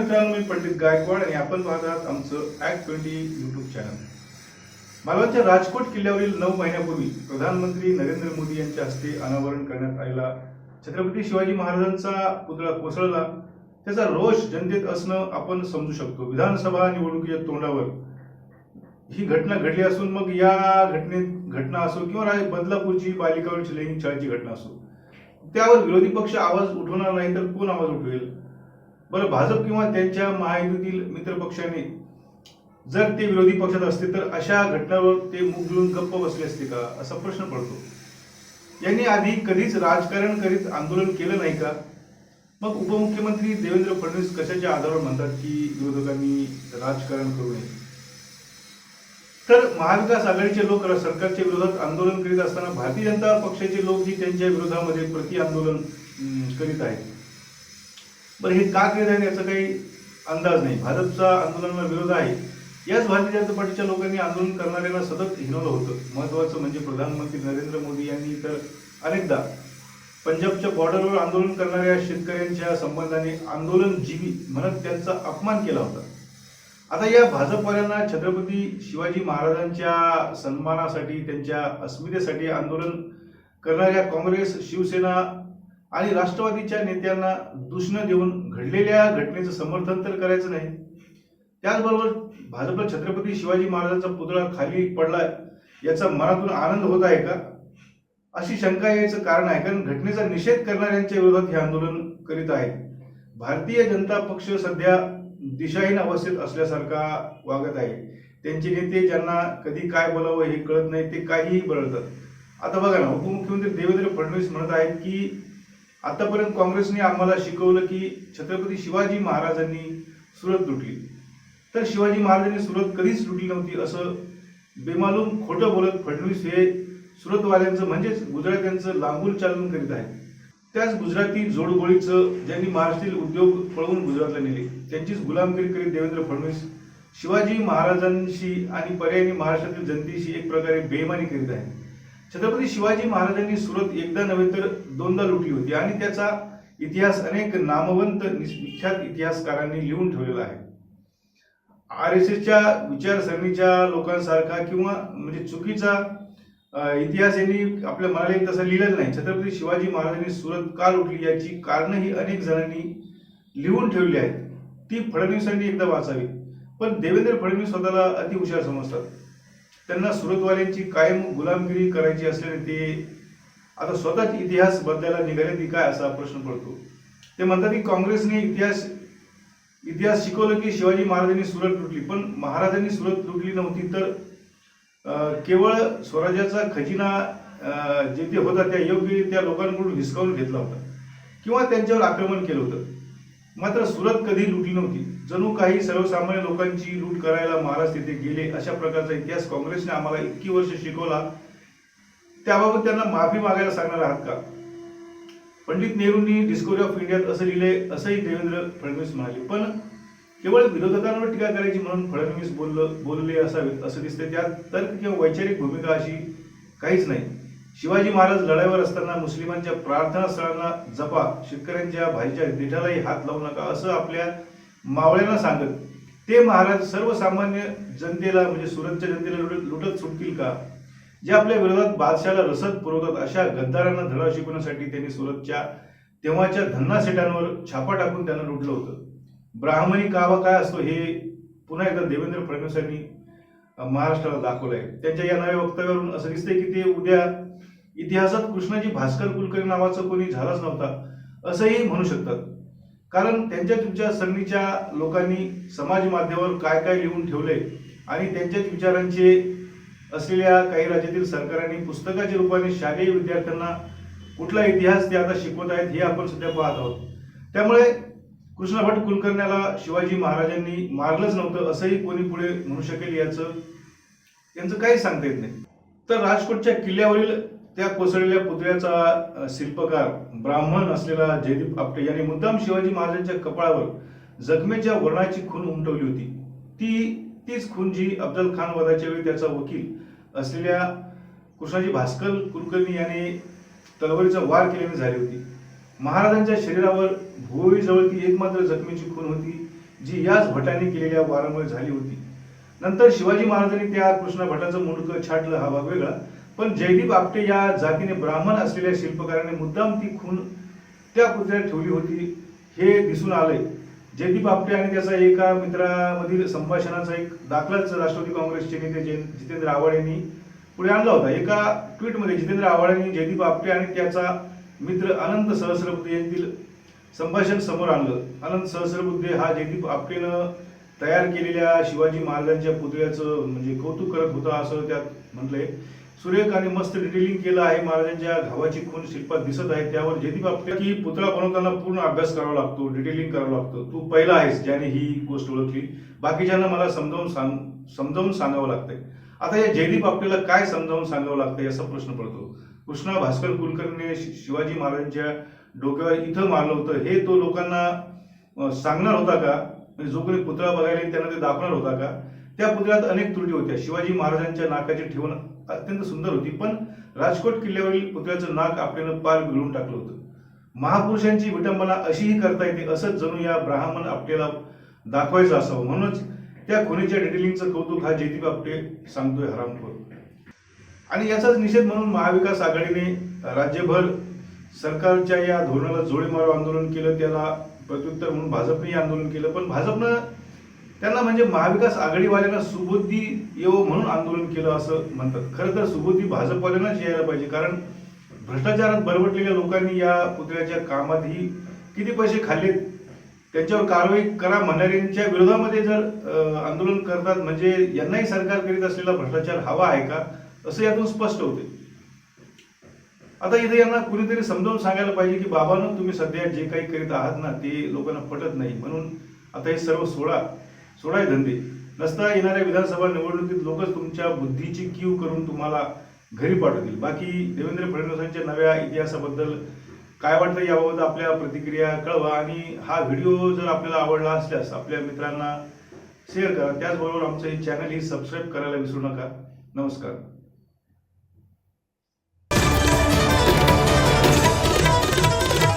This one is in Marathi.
मित्रांनो मी पंडित गायकवाड आणि आपण पाहत आहात आमचं ॲक्ट ट्वेंटी युट्यूब चॅनल मालवणच्या राजकोट किल्ल्यावरील नऊ महिन्यापूर्वी प्रधानमंत्री नरेंद्र मोदी यांच्या हस्ते अनावरण करण्यात आलेला छत्रपती शिवाजी महाराजांचा पुतळा कोसळला. त्याचा रोष जनतेत असणं आपण समजू शकतो. विधानसभा निवडणुकीच्या तोंडावर ही घटना घडली असून मग या घटनेत घटना असो किंवा राज बदलापूरची बालिकावरील लैंगिक छळाची घटना असो त्यावर विरोधी पक्ष आवाज उठवणार नाही तर कोण आवाज उठवेल? बरं भाजप किंवा त्यांच्या महायुतीतील मित्रपक्षाने जर ते विरोधी पक्षात असते तर अशा घटनांवर ते मुख घेऊन गप्प बसले असते का? असा प्रश्न पडतो. यांनी आधी कधीच राजकारण करीत आंदोलन केलं नाही का? मग उपमुख्यमंत्री देवेंद्र फडणवीस कशाच्या आधारावर म्हणतात की विरोधकांनी राजकारण करू नये? तर महाविकास आघाडीचे लोक सरकारच्या विरोधात आंदोलन करीत असताना भारतीय जनता पक्षाचे लोक ही त्यांच्या विरोधामध्ये प्रति आंदोलन करीत आहेत. बरं हे का केलं जाईल याचा काही अंदाज नाही. भाजपचा आंदोलनाला विरोध आहे. याच भारतीय जनता पार्टीच्या लोकांनी आंदोलन करणाऱ्यांना सतत हिनवलं होतं. महत्वाचं म्हणजे प्रधानमंत्री नरेंद्र मोदी यांनी तर अनेकदा पंजाबच्या बॉर्डरवर आंदोलन करणाऱ्या शेतकऱ्यांच्या संबंधाने आंदोलन जीवी म्हणत त्यांचा अपमान केला होता. आता या भाजपवाल्यांना छत्रपती शिवाजी महाराजांच्या सन्मानासाठी त्यांच्या अस्मितेसाठी आंदोलन करणाऱ्या काँग्रेस शिवसेना आणि राष्ट्रवादीच्या नेत्यांना दूषणं देऊन घडलेल्या घटनेचं समर्थन तर करायचं नाही. त्याचबरोबर भाजपला छत्रपती शिवाजी महाराजांचा पुतळा खाली पडला याचा मनातून आनंद होत आहे का? अशी शंका यायचं कारण आहे कारण घटनेचा निषेध करणाऱ्यांच्या विरोधात हे आंदोलन करीत आहे. भारतीय जनता पक्ष सध्या दिशाहीन अवस्थेत असल्यासारखा वागत आहे. त्यांचे नेते ज्यांना कधी काय बोलावं हे कळत नाही ते काहीही बळतात आता बघा ना उपमुख्यमंत्री देवेंद्र फडणवीस म्हणत आहेत की आतापर्यंत काँग्रेसने आम्हाला शिकवलं की छत्रपती शिवाजी महाराजांनी सुरत लुटली. तर शिवाजी महाराजांनी सुरत कधीच लुटली नव्हती असं बेमालूम खोटं बोलत फडणवीस हे सुरतवाल्यांचं म्हणजेच गुजरात्यांचं लांबून चालून करीत आहे त्याच गुजराती जोडगोळीचं ज्यांनी महाराष्ट्रीय उद्योग पळवून गुजरातला नेले त्यांचीच गुलामगिरी करीत देवेंद्र फडणवीस शिवाजी महाराजांशी आणि पर्यायी महाराष्ट्रातील जनतेशी एक प्रकारे बेमानी करीत आहे छत्रपती शिवाजी महाराजांनी सुरत एकदा नव्हे तर दोनदा लुटली होती. आणि त्याचा इतिहास अनेक नामवंत विख्यात इतिहासकारांनी लिहून ठेवलेला आहे. आर एस एसच्या विचारसरणीच्या लोकांसारखा किंवा म्हणजे चुकीचा इतिहास यांनी आपल्या मनाला एक तसं लिहिलेलं नाही. छत्रपती शिवाजी महाराजांनी सुरत का लुटली याची कारणं ही अनेक जणांनी लिहून ठेवली आहेत. ती फडणवीसांनी एकदा वाचावी. पण देवेंद्र फडणवीस स्वतःला अति हुशार समजतात. त्यांना सुरतवाल्यांची कायम गुलामगिरी करायची असल्याने ते आता स्वतःच इतिहास बदलायला निघाले ती काय असा प्रश्न पडतो. ते म्हणतात की काँग्रेसने इतिहास इतिहास शिकवलं की शिवाजी महाराजांनी सुरत लुटली. पण महाराजांनी सुरत लुटली नव्हती तर केवळ स्वराज्याचा खजिना जे जेथे होता त्या योग्य त्या लोकांकडून हिसकावून घेतला होता. किंवा त्यांच्यावर आक्रमण केलं होतं. मात्र सुरत कधी लुटली नव्हती. जणू काही सर्वसामान्य लोकांची लूट करायला महाराज तिथे गेले अशा प्रकारचा इतिहास काँग्रेसने आम्हाला इतकी वर्ष शिकवला. त्याबाबत त्यांना माफी मागायला सांगणार आहात का? पंडित नेहरूंनी डिस्कवरी ऑफ इंडियात असं लिहिले असंही देवेंद्र फडणवीस म्हणाले. पण केवळ विरोधकांवर टीका करायची म्हणून फडणवीस बोललं बोलले असावेत असं दिसतंय. त्यात तर्क किंवा वैचारिक भूमिका अशी काहीच नाही. शिवाजी महाराज लढाईवर असताना मुस्लिमांच्या प्रार्थनास्थळांना जपा शेतकऱ्यांच्या भाईच्या देठालाही हात लावू नका असं आपल्या मावळ्यांना सांगत ते महाराज सर्वसामान्य जनतेला म्हणजे सुरतच्या जनतेला लुटत लुटत सुटतील का? जे आपल्या विरोधात बादशाला रसद पुरवतात अशा गद्दारांना धडा शिकवण्यासाठी त्यांनी सुरतच्या तेव्हाच्या धन्ना सेटांवर छापा टाकून त्यांना लुटलं होतं. ब्राह्मणी कावा काय असतो हे पुन्हा एकदा देवेंद्र फडणवीसांनी महाराष्ट्राला महाराष्ट्राला दाखवलंय. त्यांच्या या नव्या वक्तव्यावरून असं दिसतंय की ते उद्या इतिहासात कृष्णाजी भास्कर कुलकर्णी नावाचं कोणी झालाच नव्हता असंही म्हणू शकतात. कारण त्यांच्या तुमच्या संगणीच्या लोकांनी समाज माध्यमावर काय काय लिहून ठेवले आणि त्यांच्याच विचारांचे असलेल्या काही राज्यातील सरकारांनी पुस्तकाच्या रूपाने शालेय विद्यार्थ्यांना कुठला इतिहास ते आता शिकवत आहेत हे आपण सध्या पाहत आहोत. त्यामुळे कृष्णभट कुलकर्ण्याला शिवाजी महाराजांनी मारलंच नव्हतं असंही कोणी पुढे म्हणू शकेल याचं यांचं काही सांगता येत नाही. तर राजकोटच्या किल्ल्यावरील त्या कोसळलेल्या पुतळ्याचा शिल्पकार ब्राह्मण असलेला जयदीप आपटे यांनी मुद्दाम शिवाजी महाराजांच्या कपाळावर जखमेच्या वर्णाची खून उमटवली होती. ती तीच खून जी अफजल खान वधाच्या वेळी त्याचा वकील असलेल्या कृष्णाजी भास्कर कुलकर्णी यांनी तलवारीचा वार केल्याने झाली होती. महाराजांच्या शरीरावर भुवळीजवळ ती एकमात्र जखमेची खून होती जी याच भटाने केलेल्या वारामुळे झाली होती. नंतर शिवाजी महाराजांनी त्या कृष्णा भटाचं मुंडकं छाटलं हा भाग वेगळा. पण जयदीप आपटे या जातीने ब्राह्मण असलेल्या शिल्पकाराने मुद्दाम ती खून त्या पुतळ्यात ठेवली होती हे दिसून आले जयदीप आपटे आणि त्याचा एका मित्रामधील संभाषणाचा एक दाखलाच राष्ट्रवादी काँग्रेसचे नेते जितेंद्र आव्हाड यांनी पुढे आणला होता. एका ट्विटमध्ये जितेंद्र आव्हाड यांनी जयदीप आपटे आणि त्याचा मित्र अनंत सहस्रबुद्धे यांतील संभाषण समोर आणलं. अनंत सहस्रबुद्धे हा जयदीप आपटेनं तयार केलेल्या शिवाजी महाराजांच्या पुतळ्याचं म्हणजे कौतुक करत होता असं त्यात म्हटलंय. सुरेख आणि मस्त डिटेलिंग केलं आहे. महाराजांच्या घावाची खून शिल्पात दिसत आहे. त्यावर जयदीप आपल्या की पुतळा बनवताना पूर्ण अभ्यास करावा लागतो डिटेलिंग करावा लागतो. तू पहिला आहेस ज्याने ही गोष्ट ओळखली. बाकीच्यांना मला समजावून सांग समजावून सांगावं लागतंय. आता या जयदीप आपल्याला काय समजावून सांगावं लागतंय असा प्रश्न पडतो. कृष्णा भास्कर कुलकर्णीने शिवाजी महाराजांच्या डोक्यावर इथं मारलं होतं. हे तो लोकांना सांगणार होता का? म्हणजे जो कोणी पुतळा बघायला त्यांना ते दाखवणार होता का? त्या पुतळ्यात अनेक त्रुटी होत्या. शिवाजी महाराजांच्या नाकाची ठेवण अत्यंत सुंदर होती. पण राजकोट किल्ल्यावरील पुतळ्याचं नाक आपल्यानं पार गिळून टाकलं होतं. महापुरुषांची विटंबना अशीही करता येते असंच जणू या ब्राह्मण आपल्याला दाखवायचं असावं. म्हणूनच त्या खुनीच्या डिटेलिंगचं कौतुक हा जयदीप आपटे सांगतोय हरामखोर आणि याचाच निषेध म्हणून महाविकास आघाडीने राज्यभर सरकारच्या या धोरणाला जोडे मारो आंदोलन केलं त्याला प्रत्युत्तर म्हणून भाजपने आंदोलन केलं. पण भाजपनं त्यांना म्हणजे महाविकास आघाडीवाल्यांना सुबुद्धी येवो म्हणून आंदोलन केलं असं म्हणतात. खरं तर सुबुद्धी भाजपवाल्यांनाच यायला पाहिजे कारण भ्रष्टाचारात बरबटलेल्या लोकांनी या पुतळ्याच्या कामातही किती पैसे खाल्लेत त्यांच्यावर कारवाई करा म्हणणाऱ्यांच्या विरोधामध्ये जर आंदोलन करतात म्हणजे यांनाही सरकार करीत असलेला भ्रष्टाचार हवा आहे का असं यातून स्पष्ट होते. आता इथे यांना कुणीतरी समजावून सांगायला पाहिजे की बाबांनो तुम्ही सध्या जे काही करीत आहात ना ते लोकांना पटत नाही. म्हणून आता हे सर्व सोडा. सोडाय धंदे नसता येणाऱ्या विधानसभा निवडणुकीत लोकच तुमच्या बुद्धीची कीव करून तुम्हाला घरी पाठवतील. बाकी देवेंद्र फडणवीसांच्या नव्या इतिहासाबद्दल काय वाटतं याबाबत आपल्या प्रतिक्रिया कळवा आणि हा व्हिडिओ जर आपल्याला आवडला असल्यास आपल्या मित्रांना शेअर करा. त्याचबरोबर आमचं हे चॅनल ही सबस्क्राईब करायला विसरू नका. नमस्कार.